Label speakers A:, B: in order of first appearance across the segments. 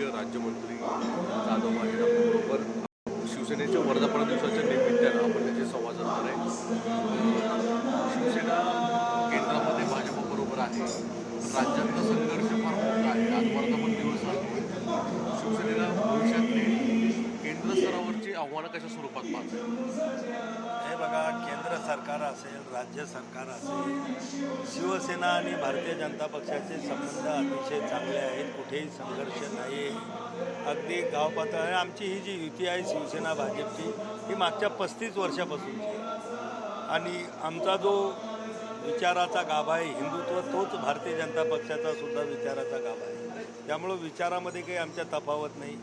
A: विभागीय राज्यमंत्री जाधव आहेत आपल्याबरोबर शिवसेनेच्या वर्धापन दिवसाच्या निमित्तानं आपण त्याचे संवाद साधणार आहे. शिवसेना केंद्रामध्ये भाजपबरोबर आहे. राज्यातला संघर्ष फार मोठा आहे. आज वर्धापन दिवस आहे. शिवसेनेला भविष्यातले केंद्र स्तरावरची आव्हानं कशा स्वरूपात पाहतात
B: हे बघा केंद्र सरकार असेल राज्य सरकार असेल शिवसेना आणि भारतीय जनता पक्षाचे संबंध अतिशय चांगले आहेत. कुठेही संघर्ष नाही. अगदी गाव पातळी आमची ही जी युती आहे शिवसेना भाजपची ही मागच्या पस्तीस वर्षापासूनची आहे. आणि आमचा जो विचाराचा गाभा आहे हिंदुत्व तोच भारतीय जनता पक्षाचा सुद्धा विचाराचा गाभा आहे. त्यामुळं विचारामध्ये काही आमच्या तफावत नाही.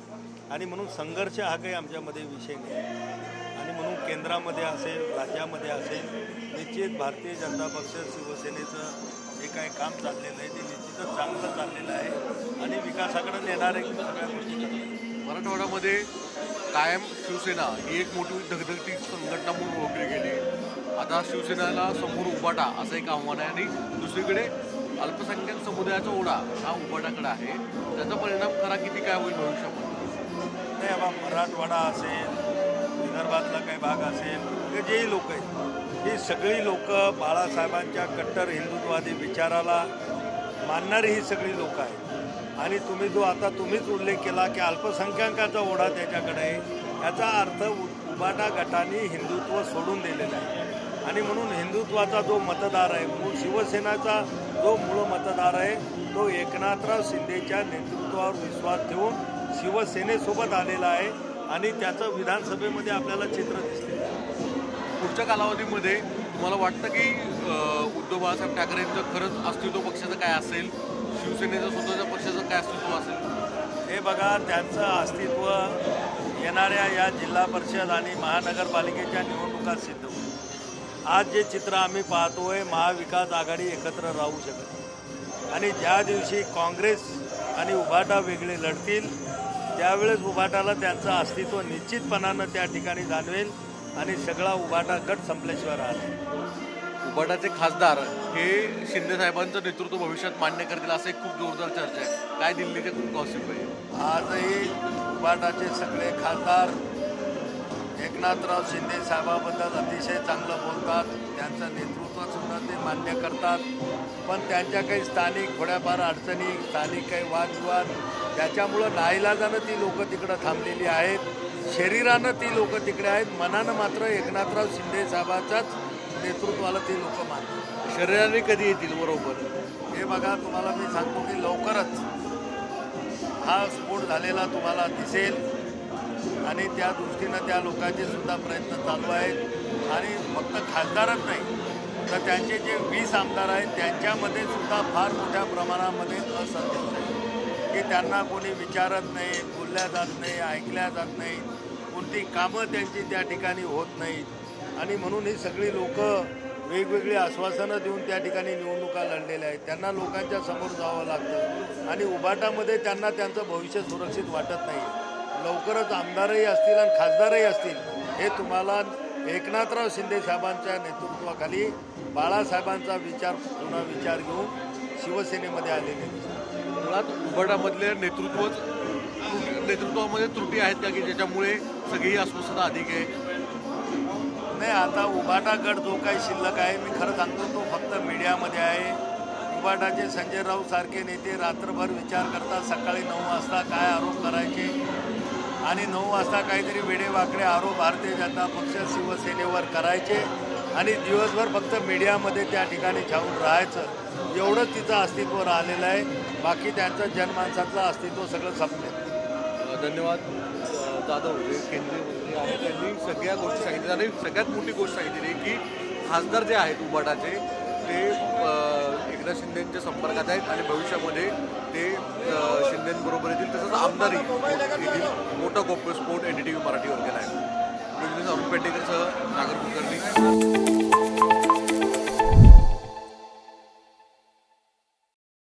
B: आणि म्हणून संघर्ष हा काही आमच्यामध्ये विषय नाही. आणि म्हणून केंद्रामध्ये असेल राज्यामध्ये असेल निश्चित भारतीय जनता पक्ष शिवसेनेचं जे काही काम चाललेलं आहे ते निश्चितच चांगलं चाललेलं आहे आणि विकासाकडे नेणारे सगळ्या गोष्टी.
A: मराठवाड्यामध्ये कायम शिवसेना ही एक मोठी धगधगती संघटना म्हणून ओळखली गेली. आता शिवसेनेला समोर उभाटा असं एक आव्हान आहे आणि दुसरीकडे अल्पसंख्याक समुदायाचा ओढा हा उभाटाकडे आहे. त्याचा परिणाम खरा किती काय होईल भविष्यामध्ये?
B: नाही बाबा मराठवाडा असेल विदर्भातला काही भाग असेल हे जेही लोक आहेत ही सगळी लोक बाळासाहेबांच्या कट्टर हिंदुत्ववादी विचाराला मानणारी ही सगळी लोक आहेत. आणि तुम्ही जो आता तुम्हीच उल्लेख केला की अल्पसंख्याकाचा ओढा त्याच्याकडे आहे याचा अर्थ उ- उबाटा गटाने हिंदुत्व सोडून दिलेलं आहे. आणि म्हणून हिंदुत्वाचा जो मतदार आहे मूळ शिवसेनाचा जो मूळ मतदार आहे तो एकनाथराव शिंदेच्या नेतृत्वावर विश्वास ठेवून शिवसेनेसोबत आलेला आहे. आणि त्याचं विधानसभेमध्ये आपल्याला चित्र दिसते.
A: पुढच्या कालावधीमध्ये तुम्हाला वाटतं की उद्धव बाळासाहेब ठाकरेंचं खरंच अस्तित्व पक्षाचं काय असेल? शिवसेनेचं स्वतःच्या पक्षाचं काय अस्तित्व असेल?
B: हे बघा त्यांचं अस्तित्व येणाऱ्या या जिल्हा परिषद आणि महानगरपालिकेच्या निवडणुकात सिद्ध होईल. आज जे चित्र आम्ही पाहतोय महाविकास आघाडी एकत्र राहू शकत आणि ज्या दिवशी काँग्रेस आणि उभाटा वेगळे लढतील त्यावेळेस उभाटाला त्यांचं अस्तित्व निश्चितपणानं त्या ठिकाणी जाणवेल आणि सगळा उभाटा गट संपल्याशिवाय राहणार
A: उबाटाचे खासदार हे शिंदे साहेबांचं नेतृत्व भविष्यात मान्य करतील असं एक खूप जोरदार चर्चा आहे. काय दिल्लीचे खूप गॉसिप आहे.
B: आजही उबाटाचे सगळे खासदार एकनाथराव शिंदे साहेबाबद्दल अतिशय चांगलं बोलतात. त्यांचं नेतृत्व सुद्धा ते मान्य करतात. पण त्यांच्या काही स्थानिक थोड्याफार अडचणी स्थानिक काही वादविवाद त्याच्यामुळं नाईलाजानं ती लोकं तिकडं थांबलेली आहेत. शरीरानं ती लोकं तिकडे आहेत. मनानं मात्र एकनाथराव शिंदे साहेबाच्याच नेतृत्वाला ती लोकं मानतात.
A: शरीराने कधी येतील बरोबर?
B: हे बघा तुम्हाला मी सांगतो की लवकरच हा स्फोट झालेला तुम्हाला दिसेल. आणि त्या दृष्टीनं त्या लोकांचे सुद्धा प्रयत्न चालू आहेत. आणि फक्त खासदारच नाही तर त्यांचे जे वीस आमदार आहेत त्यांच्यामध्ये सुद्धा फार मोठ्या प्रमाणामध्ये असंतोष आहे. की त्यांना कोणी विचारत नाही बोलल्या जात नाही ऐकल्या जात नाही. कोणती कामं त्यांची त्या ठिकाणी होत नाहीत. आणि म्हणून ही सगळी लोकं वेगवेगळी आश्वासनं देऊन त्या ठिकाणी निवडणुका लढलेल्या आहेत. त्यांना लोकांच्या समोर जावं लागतं. आणि उभाटामध्ये त्यांना त्यांचं भविष्य सुरक्षित वाटत नाही लवकरच आमदारही असतील आणि खासदारही असतील हे तुम्हाला एकनाथराव शिंदे साहेबांच्या नेतृत्वाखाली बाळासाहेबांचा विचार पुन्हा विचार घेऊन शिवसेनेमध्ये आलेले.
A: मुळात उबाटामधले नेतृत्वच नेतृत्वामध्ये त्रुटी आहेत का की ज्याच्यामुळे सगळी अस्वस्थता अधिक आहे?
B: नाही आता उबाटा गट जो काही शिल्लक आहे मी खरं सांगतो तो फक्त मीडियामध्ये आहे. उबाटाचे संजय राऊत सारखे नेते रात्रभर विचार करतात सकाळी नऊ वाजता काय आरोप करायचे? आणि नऊ वाजता काहीतरी वेडेवाकडे आरोप भारतीय जनता पक्ष शिवसेनेवर करायचे आणि दिवसभर फक्त मीडियामध्ये त्या ठिकाणी छावून राहायचं. एवढंच तिचं अस्तित्व राहिलेलं आहे. बाकी त्यांचं जनमानसातलं अस्तित्व सगळं संपलं
A: धन्यवाद. जाधव जे केंद्रीय मंत्री आहेत त्यांनी सगळ्या गोष्टी सांगितल्या. आणि सगळ्यात मोठी गोष्ट सांगितलेली की खासदार जे आहेत उबाटाचे ते एकनाथ शिंदेच्या संपर्कात आहेत आणि भविष्यामध्ये ते शिंदेबरोबर येतील. तसंच आमदारी मोठा गोप्य sport N D T V मराठीवर गेला आहे. अरुण पेंडेकरसह नागर कुलकर्णी